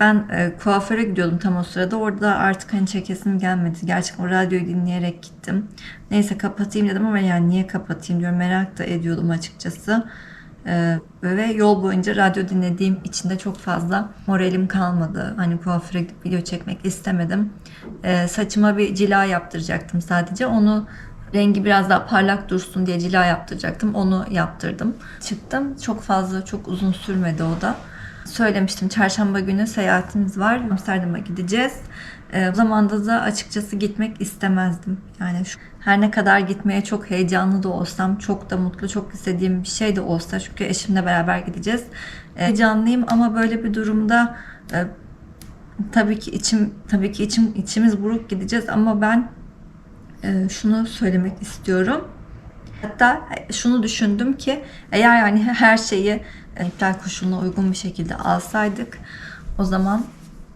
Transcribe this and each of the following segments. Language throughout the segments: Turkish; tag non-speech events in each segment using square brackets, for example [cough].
Ben e, kuaföre gidiyordum tam o sırada. Orada artık hani çekesim gelmedi. Gerçekten o radyoyu dinleyerek gittim. Neyse kapatayım dedim ama yani niye kapatayım diyorum. Merak da ediyordum açıkçası. E, ve yol boyunca radyo dinlediğim için de çok fazla moralim kalmadı. Hani kuaföre gidip video çekmek istemedim. E, saçıma bir cila yaptıracaktım sadece. Onu rengi biraz daha parlak dursun diye cila yaptıracaktım. Onu yaptırdım. Çıktım. Çok fazla, çok uzun sürmedi o da. Söylemiştim çarşamba günü seyahatimiz var. Amsterdam'a gideceğiz. Ee, o zamanda da açıkçası gitmek istemezdim. Yani şu, her ne kadar gitmeye çok heyecanlı da olsam, çok da mutlu, çok istediğim bir şey de olsa çünkü eşimle beraber gideceğiz. Ee, heyecanlıyım ama böyle bir durumda e, tabii ki içim tabii ki içim içimiz buruk gideceğiz ama ben e, şunu söylemek istiyorum. Hatta şunu düşündüm ki eğer yani her şeyi e, iptal koşuluna uygun bir şekilde alsaydık o zaman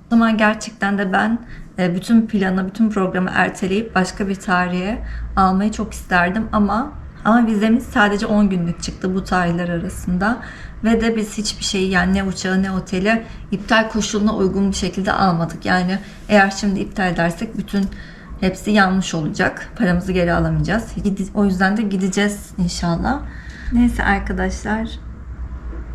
o zaman gerçekten de ben e, bütün planı, bütün programı erteleyip başka bir tarihe almayı çok isterdim ama ama vizemiz sadece 10 günlük çıktı bu tarihler arasında ve de biz hiçbir şeyi yani ne uçağı ne oteli iptal koşuluna uygun bir şekilde almadık. Yani eğer şimdi iptal edersek bütün hepsi yanlış olacak. Paramızı geri alamayacağız. O yüzden de gideceğiz inşallah. Neyse arkadaşlar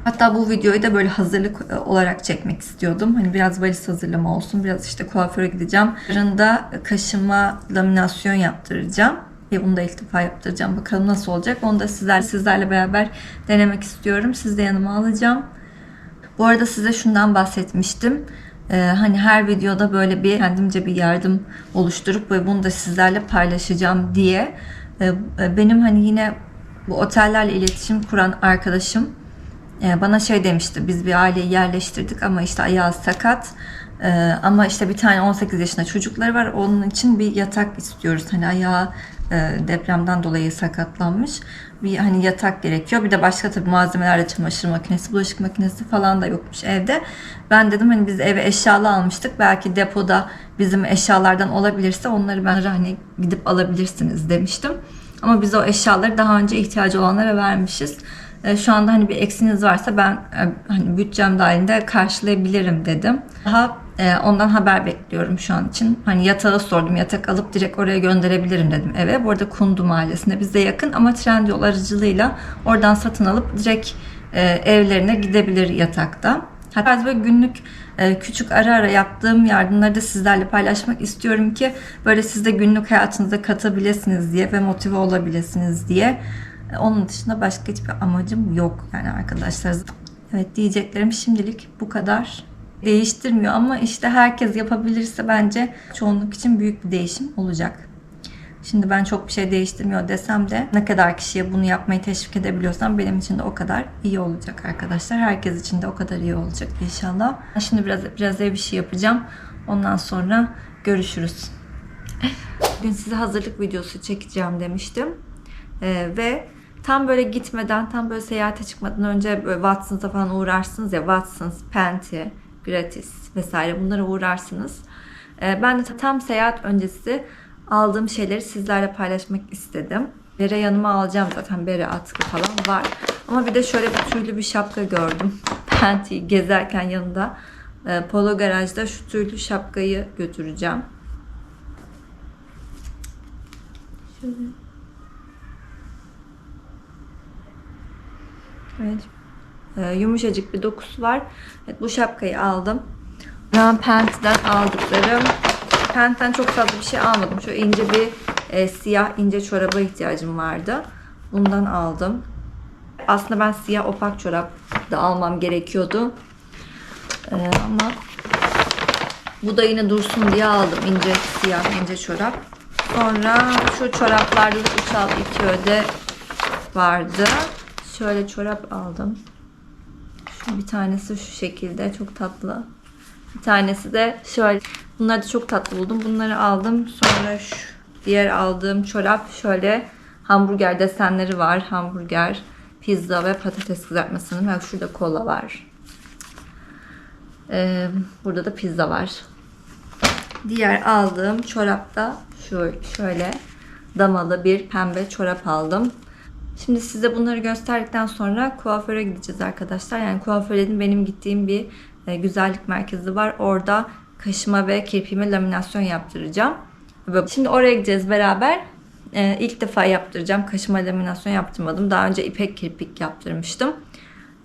Hatta bu videoyu da böyle hazırlık e, olarak çekmek istiyordum. Hani biraz valiz hazırlama olsun. Biraz işte kuaföre gideceğim. Yarın da kaşıma laminasyon yaptıracağım. Ve bunu da ilk defa yaptıracağım. Bakalım nasıl olacak. Onu da sizler sizlerle beraber denemek istiyorum. Siz de yanıma alacağım. Bu arada size şundan bahsetmiştim. Ee, hani her videoda böyle bir kendimce bir yardım oluşturup ve bunu da sizlerle paylaşacağım diye. Ee, benim hani yine bu otellerle iletişim kuran arkadaşım e, bana şey demişti biz bir aileyi yerleştirdik ama işte ayağı sakat ee, ama işte bir tane 18 yaşında çocukları var onun için bir yatak istiyoruz hani ayağı e, depremden dolayı sakatlanmış. Bir hani yatak gerekiyor. Bir de başka tabii malzemelerle çamaşır makinesi bulaşık makinesi falan da yokmuş evde. Ben dedim hani biz eve eşyalı almıştık. Belki depoda bizim eşyalardan olabilirse onları ben hani gidip alabilirsiniz demiştim. Ama biz o eşyaları daha önce ihtiyacı olanlara vermişiz. E, şu anda hani bir eksiniz varsa ben e, hani bütçem dahilinde karşılayabilirim dedim. Daha e, ondan haber bekliyorum şu an için. Hani yatağı sordum. Yatak alıp direkt oraya gönderebilirim dedim eve. Bu arada Kundu Mahallesi'ne bize yakın ama Trendyol aracılığıyla oradan satın alıp direkt evlerine gidebilir yatakta. Hatta böyle günlük küçük ara ara yaptığım yardımları da sizlerle paylaşmak istiyorum ki böyle siz de günlük hayatınıza katabilirsiniz diye ve motive olabilirsiniz diye. Onun dışında başka hiçbir amacım yok yani arkadaşlar. Evet diyeceklerim şimdilik bu kadar. Değiştirmiyor ama işte herkes yapabilirse bence çoğunluk için büyük bir değişim olacak. Şimdi ben çok bir şey değiştirmiyor desem de ne kadar kişiye bunu yapmayı teşvik edebiliyorsam benim için de o kadar iyi olacak arkadaşlar. Herkes için de o kadar iyi olacak inşallah. Şimdi biraz biraz ev işi yapacağım. Ondan sonra görüşürüz. Bugün size hazırlık videosu çekeceğim demiştim. Ee, ve Tam böyle gitmeden, tam böyle seyahate çıkmadan önce böyle Watson's'a falan uğrarsınız ya. Watson's, Penti, Gratis vesaire bunlara uğrarsınız. Ee, ben de tam seyahat öncesi aldığım şeyleri sizlerle paylaşmak istedim. Bere yanıma alacağım zaten bere atkı falan var. Ama bir de şöyle bir tüylü bir şapka gördüm. [laughs] Penti gezerken yanında. E, Polo garajda şu tüylü şapkayı götüreceğim. Şöyle. Evet. Ee, yumuşacık bir dokusu var. Evet, bu şapkayı aldım. Ben Pant'den aldıklarım. Pant'ten çok fazla bir şey almadım. Şu ince bir e, siyah ince çoraba ihtiyacım vardı. Bundan aldım. Aslında ben siyah opak çorap da almam gerekiyordu. Ee, ama bu da yine dursun diye aldım. ince siyah ince çorap. Sonra şu çoraplarda da 3 al 2 öde vardı. Şöyle çorap aldım. Bir tanesi şu şekilde çok tatlı. Bir tanesi de şöyle. Bunları da çok tatlı buldum. Bunları aldım. Sonra şu diğer aldığım çorap şöyle hamburger desenleri var. Hamburger, pizza ve patates kızartmasının. Bak şurada kola var. Ee, burada da pizza var. Diğer aldığım çorapta şu şöyle damalı bir pembe çorap aldım. Şimdi size bunları gösterdikten sonra kuaföre gideceğiz arkadaşlar. Yani kuaför dedim benim gittiğim bir e, güzellik merkezi var. Orada kaşıma ve kirpiğime laminasyon yaptıracağım. Şimdi oraya gideceğiz beraber. E, ilk defa yaptıracağım. Kaşıma laminasyon yaptırmadım. Daha önce ipek kirpik yaptırmıştım.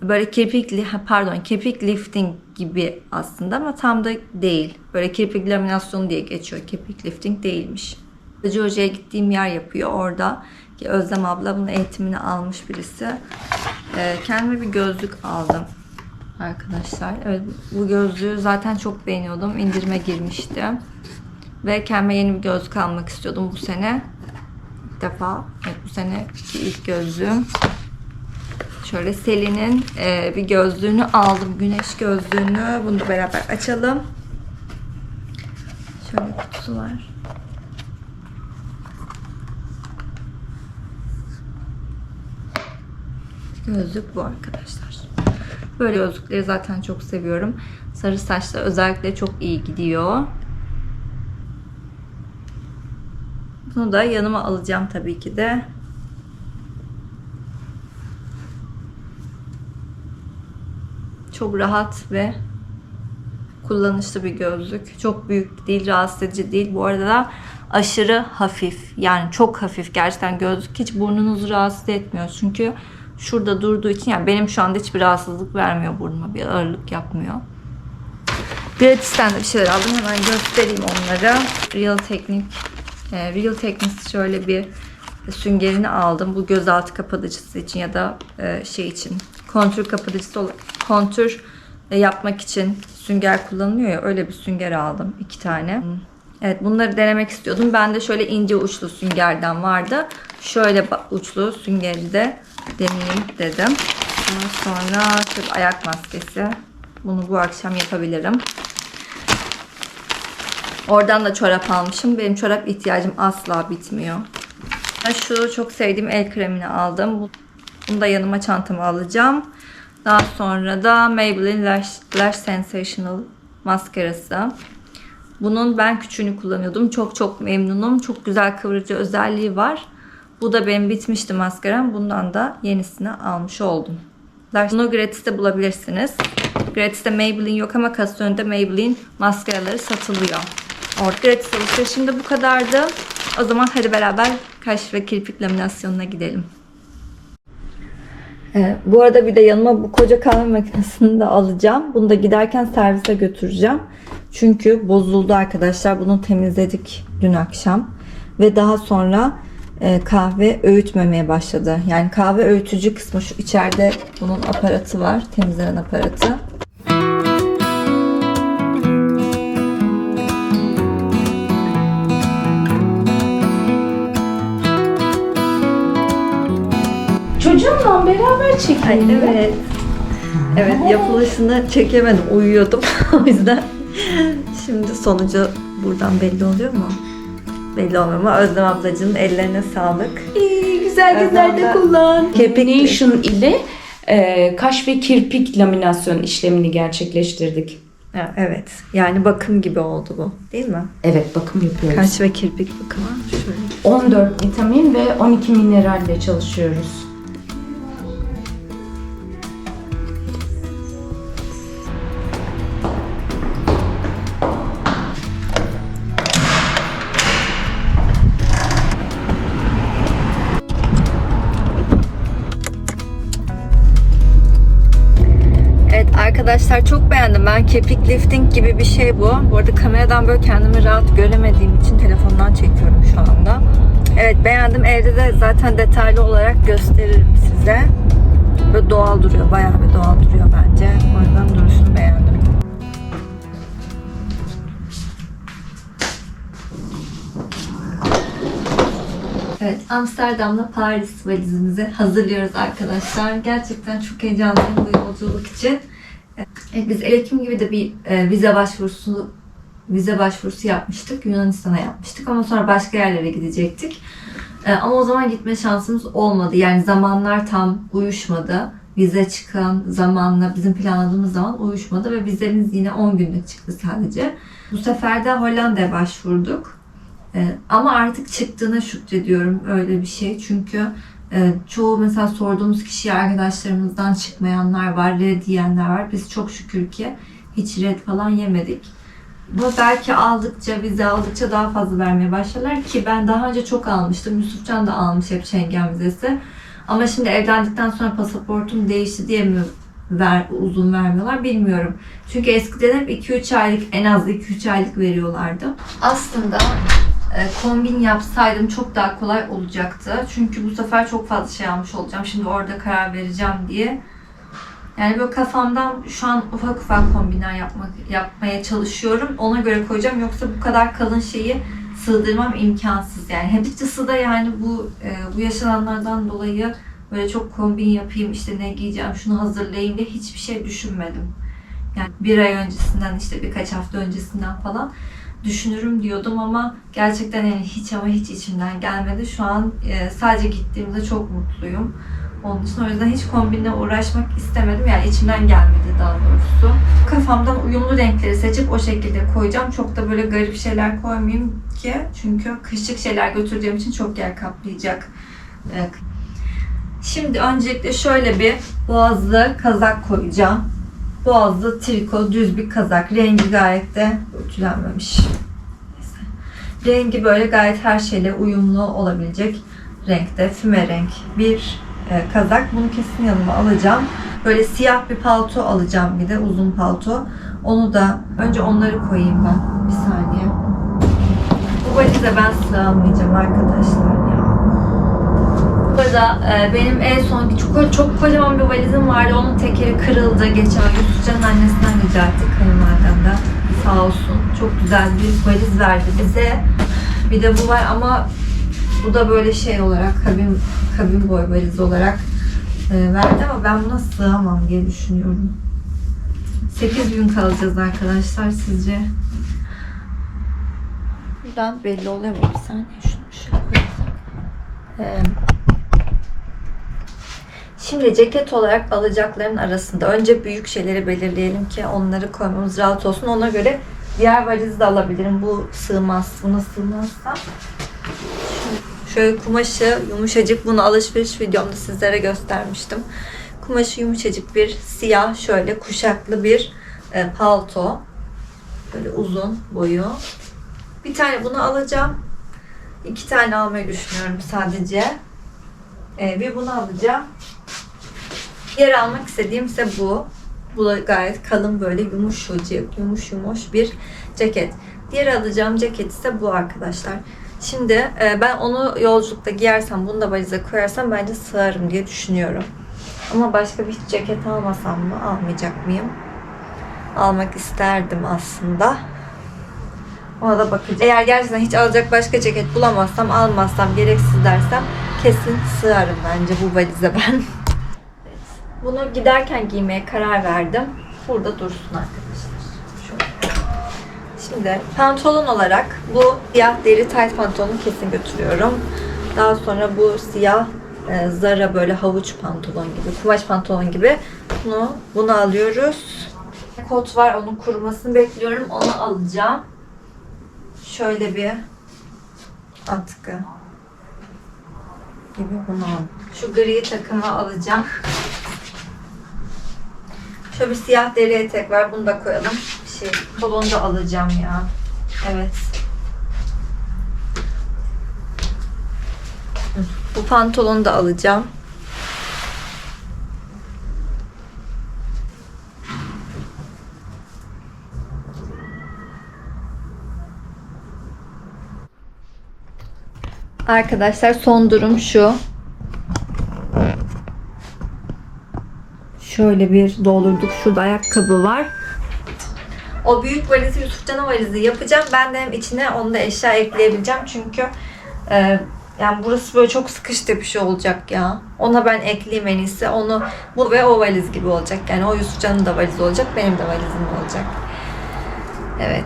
Böyle kirpikli, ha, pardon kirpik lifting gibi aslında ama tam da değil. Böyle kirpik laminasyonu diye geçiyor. Kirpik lifting değilmiş. Georgia'ya gittiğim yer yapıyor. Orada ki Özlem abla bunun eğitimini almış birisi. Ee, kendime bir gözlük aldım arkadaşlar. Evet bu gözlüğü zaten çok beğeniyordum. İndirime girmişti. Ve kendime yeni bir gözlük almak istiyordum bu sene. İlk defa. Evet, bu sene ilk gözlüğüm. Şöyle Selin'in e, bir gözlüğünü aldım. Güneş gözlüğünü. Bunu da beraber açalım. Şöyle kutusu var. Gözlük bu arkadaşlar. Böyle gözlükleri zaten çok seviyorum. Sarı saçla özellikle çok iyi gidiyor. Bunu da yanıma alacağım tabii ki de. Çok rahat ve kullanışlı bir gözlük. Çok büyük değil, rahatsız edici değil. Bu arada da aşırı hafif. Yani çok hafif. Gerçekten gözlük hiç burnunuzu rahatsız etmiyor. Çünkü şurada durduğu için yani benim şu anda hiçbir rahatsızlık vermiyor burnuma. Bir ağırlık yapmıyor. Gratis'ten de bir şeyler aldım. Hemen göstereyim onları. Real Technique e, Real Techniques şöyle bir süngerini aldım. Bu gözaltı kapatıcısı için ya da e, şey için kontür kapatıcısı olarak kontür e, yapmak için sünger kullanılıyor ya öyle bir sünger aldım. iki tane. Evet bunları denemek istiyordum. Ben de şöyle ince uçlu süngerden vardı. Şöyle uçlu süngeri de deneyeyim dedim. Ondan sonra şöyle ayak maskesi. Bunu bu akşam yapabilirim. Oradan da çorap almışım. Benim çorap ihtiyacım asla bitmiyor. Şu çok sevdiğim el kremini aldım. Bu- Bunu da yanıma çantama alacağım. Daha sonra da Maybelline Lash, Lash Sensational maskarası. Bunun ben küçüğünü kullanıyordum. Çok çok memnunum. Çok güzel kıvırıcı özelliği var. Bu da benim bitmişti maskaram. Bundan da yenisini almış oldum. Bunu gratis'te bulabilirsiniz. Gratis'te Maybelline yok ama kasa önünde Maybelline maskaraları satılıyor. Orada gratis alışverişim bu kadardı. O zaman hadi beraber kaş ve kirpik laminasyonuna gidelim. Ee, bu arada bir de yanıma bu koca kahve makinesini de alacağım. Bunu da giderken servise götüreceğim. Çünkü bozuldu arkadaşlar. Bunu temizledik dün akşam. Ve daha sonra kahve öğütmemeye başladı. Yani kahve öğütücü kısmı şu içeride bunun aparatı var. Temizlenen aparatı. Çocuğumla beraber çekin. evet. Evet yapılışını çekemedim. Uyuyordum. [laughs] o yüzden şimdi sonucu buradan belli oluyor mu? Belli olmuyor ama Özlem ablacığının ellerine sağlık. İyi, güzel Evet, güzel de ben- kullan. Kirpik- Nation ile e, kaş ve kirpik laminasyon işlemini gerçekleştirdik. Ha, Evet. Yani bakım gibi oldu bu. Değil mi? Evet bakım yapıyoruz. Kaş ve kirpik bakımı. Şöyle. 14 vitamin ve 12 mineralle çalışıyoruz. Kirpik lifting gibi bir şey bu. Bu arada kameradan böyle kendimi rahat göremediğim için telefondan çekiyorum şu anda. Evet beğendim. Evde de zaten detaylı olarak gösteririm size. Böyle doğal duruyor. Bayağı bir doğal duruyor bence. O yüzden duruşunu beğendim. Evet, Amsterdam'la Paris valizimizi hazırlıyoruz arkadaşlar. Gerçekten çok heyecanlıyım bu yolculuk için. Evet, biz Ekim gibi de bir e, vize başvurusu vize başvurusu yapmıştık. Yunanistan'a yapmıştık ama sonra başka yerlere gidecektik. E, ama o zaman gitme şansımız olmadı. Yani zamanlar tam uyuşmadı. Vize çıkan zamanla bizim planladığımız zaman uyuşmadı ve vizemiz yine 10 günlük çıktı sadece. Bu sefer de Hollanda'ya başvurduk. Ee, ama artık çıktığına şükrediyorum öyle bir şey. Çünkü e, çoğu mesela sorduğumuz kişiye arkadaşlarımızdan çıkmayanlar var, red diyenler var. Biz çok şükür ki Hiç red falan yemedik. Bu belki aldıkça, vize aldıkça daha fazla vermeye başlarlar ki ben daha önce çok almıştım. Yusufcan da almış hep Schengen vizesi. Ama şimdi evlendikten sonra pasaportum değişti diye mi ver, uzun vermiyorlar bilmiyorum. Çünkü eskiden hep 2-3 aylık en az 2-3 aylık veriyorlardı. Aslında kombin yapsaydım çok daha kolay olacaktı. Çünkü bu sefer çok fazla şey almış olacağım. Şimdi orada karar vereceğim diye. Yani böyle kafamdan şu an ufak ufak kombinler yapmak yapmaya çalışıyorum. Ona göre koyacağım. Yoksa bu kadar kalın şeyi sığdırmam imkansız. Yani açıkçası da yani bu e, bu yaşananlardan dolayı böyle çok kombin yapayım işte ne giyeceğim şunu hazırlayayım diye hiçbir şey düşünmedim. Yani bir ay öncesinden işte birkaç hafta öncesinden falan düşünürüm diyordum ama gerçekten yani hiç ama hiç içimden gelmedi. Şu an e, sadece gittiğimde çok mutluyum. Onun için o yüzden hiç kombinle uğraşmak istemedim. Yani içimden gelmedi daha doğrusu. Kafamdan uyumlu renkleri seçip o şekilde koyacağım. Çok da böyle garip şeyler koymayayım ki. Çünkü kışlık şeyler götürdüğüm için çok yer kaplayacak. Ee, Şimdi öncelikle şöyle bir boğazlı kazak koyacağım. Boğazlı triko düz bir kazak. Rengi gayet de ütülenmemiş. Rengi böyle gayet her şeyle uyumlu olabilecek renkte. Füme renk bir e, kazak. Bunu kesin yanıma alacağım. Böyle siyah bir palto alacağım bir de uzun palto. Onu da önce onları koyayım ben. Bir saniye. Bu valize ben sığamayacağım arkadaşlar. Burada e, benim en son çok, çok kocaman bir valizim vardı. Onun tekeri kırıldı. Geçen Yusufcan'ın annesinden rica ettik kayınvalidemden. Sağ olsun. Çok güzel bir valiz verdi bize. Bir de bu var ama bu da böyle şey olarak kabin kabin boy valiz olarak e, verdi ama ben buna sığamam diye düşünüyorum. 8 gün kalacağız arkadaşlar sizce? Buradan belli oluyor mu? Bir saniye şunu şöyle koyalım. Ee, Şimdi ceket olarak alacakların arasında önce büyük şeyleri belirleyelim ki onları koymamız rahat olsun. Ona göre diğer valizi de alabilirim. Bu sığmaz. Buna sığmazsa. Şöyle kumaşı yumuşacık. Bunu alışveriş videomda sizlere göstermiştim. Kumaşı yumuşacık bir siyah şöyle kuşaklı bir e, palto. Böyle uzun boyu. Bir tane bunu alacağım. İki tane almayı düşünüyorum sadece. E, bir bunu alacağım. Diğer almak istediğim ise bu. Bu gayet kalın böyle yumuşacık, yumuş yumuş bir ceket. Diğer alacağım ceket ise bu arkadaşlar. Şimdi e, ben onu yolculukta giyersem, bunu da valize koyarsam bence sığarım diye düşünüyorum. Ama başka bir ceket almasam mı? Almayacak mıyım? Almak isterdim aslında. Ona da bakacağım. Eğer gerçekten hiç alacak başka ceket bulamazsam, almazsam, gereksiz dersem kesin sığarım bence bu valize ben. [laughs] Bunu giderken giymeye karar verdim. Burada dursun arkadaşlar. Şöyle. Şimdi pantolon olarak bu siyah deri tight pantolonu kesin götürüyorum. Daha sonra bu siyah e, Zara böyle havuç pantolon gibi, kumaş pantolon gibi bunu bunu alıyoruz. Kot var, onun kurumasını bekliyorum. Onu alacağım. Şöyle bir atkı gibi bunu al. Şu gri takımı alacağım. Şöyle bir siyah deri etek var. Bunu da koyalım. Bir şey. Kolonu da alacağım ya. Evet. Bu pantolonu da alacağım. Arkadaşlar son durum şu. Şöyle bir doldurduk. Şurada ayakkabı var. O büyük valizi Yusufcan'a valizi yapacağım. Ben de hem içine onu da eşya ekleyebileceğim. Çünkü e, yani burası böyle çok sıkıştı bir şey olacak ya. Ona ben ekleyeyim en iyisi. Onu bu ve o valiz gibi olacak. Yani o Yusufcan'ın da valizi olacak. Benim de valizim olacak. Evet.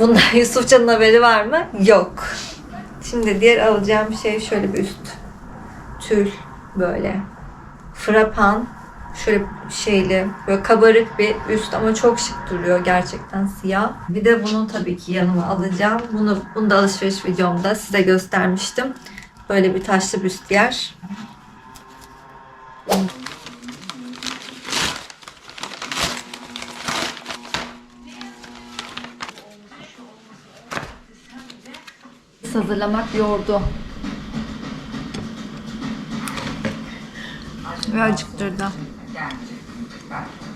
Bunda [laughs] Yusufcan'ın haberi var mı? Yok. Şimdi diğer alacağım şey şöyle bir üst tül böyle frapan Şöyle şeyli, böyle kabarık bir üst ama çok şık duruyor gerçekten siyah. Bir de bunu tabii ki yanıma alacağım. Bunu, bunu da alışveriş videomda size göstermiştim. Böyle bir taşlı büstiyer. hazırlamak yordu. Ve acıktırdı. How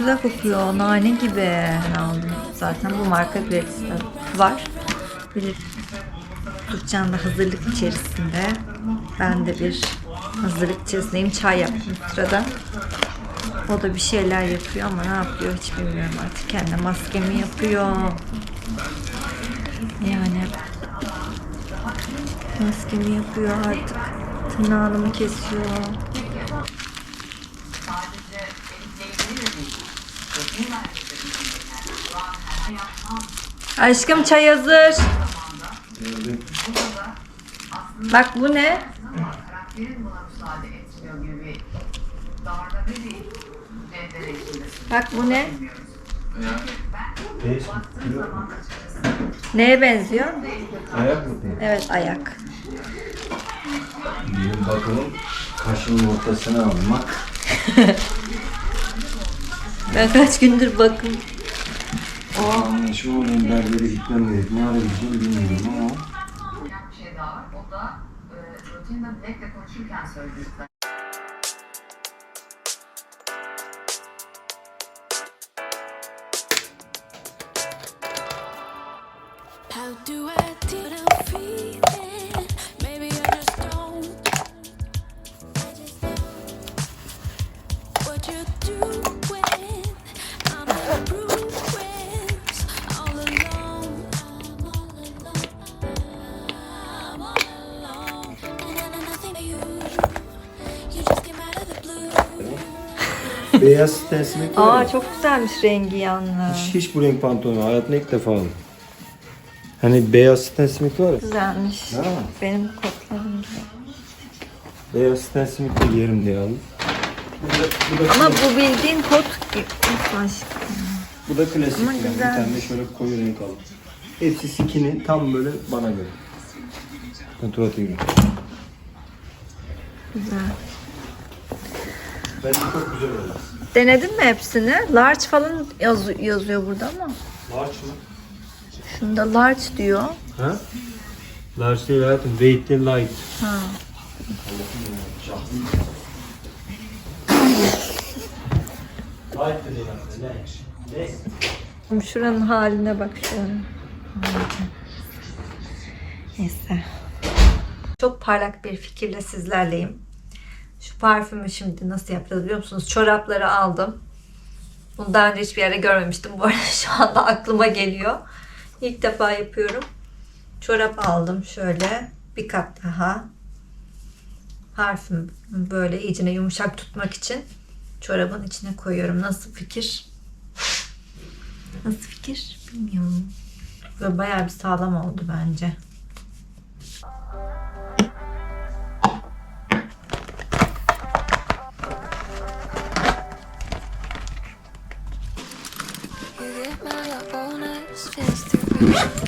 güzel kokuyor. Nane gibi. Aldım. Zaten bu marka Gratista var. Bir Türkcan da hazırlık içerisinde. Ben de bir hazırlık içerisindeyim. Çay yaptım sırada. O da bir şeyler yapıyor ama ne yapıyor hiç bilmiyorum artık. Kendi maskemi yapıyor. Yani maskemi yapıyor artık. Tırnağını mı kesiyor? Aşkım çay hazır. Bak bu ne? Bak bu ne? Neye benziyor? Ayak mı? Evet ayak. Benim bakımım kaşın ortasına almak. [laughs] Ben kaç gündür bakın. Aa, şu olayım berbere gitmem gerek. Ne arayabileceğim bilmiyorum ama. bir şey daha var. O da e, rutinde Black'le konuşurken. How do I deal with Beyaz stensilik var Aa ya. çok güzelmiş rengi yalnız. Hiç, hiç bu renk pantolonu hayatımda ilk defa aldım. Hani beyaz stensilik var ya. Güzelmiş. Ha. Benim kotlarım gibi. Beyaz stensilik de giyerim diye aldım. Bu da, bu da, Ama bu bildiğin kot gibi. Aşkım. bu da klasik. Ama yani. Bir güzelmiş. tane de şöyle koyu renk aldım. Hepsi skinny tam böyle bana göre. Tuvalete gidiyorum. Güzel. Bence çok güzel oldu. Denedin mi hepsini? Large falan yaz- yazıyor burada ama. Large mı? Şunda large diyor. Ha? Large değil hayatım. Weight'li light. Ha. Light dedi? Ne? Şuranın haline bak şuranın. Neyse. Çok parlak bir fikirle sizlerleyim. Şu parfümü şimdi nasıl yapacağız biliyor musunuz? Çorapları aldım. Bunu daha önce hiçbir yerde görmemiştim. Bu arada [laughs] şu anda aklıma geliyor. İlk defa yapıyorum. Çorap aldım şöyle. Bir kat daha. Parfüm böyle iyicene yumuşak tutmak için çorabın içine koyuyorum. Nasıl fikir? Nasıl fikir? Bilmiyorum. Böyle bayağı bir sağlam oldu bence. Yeah. [laughs]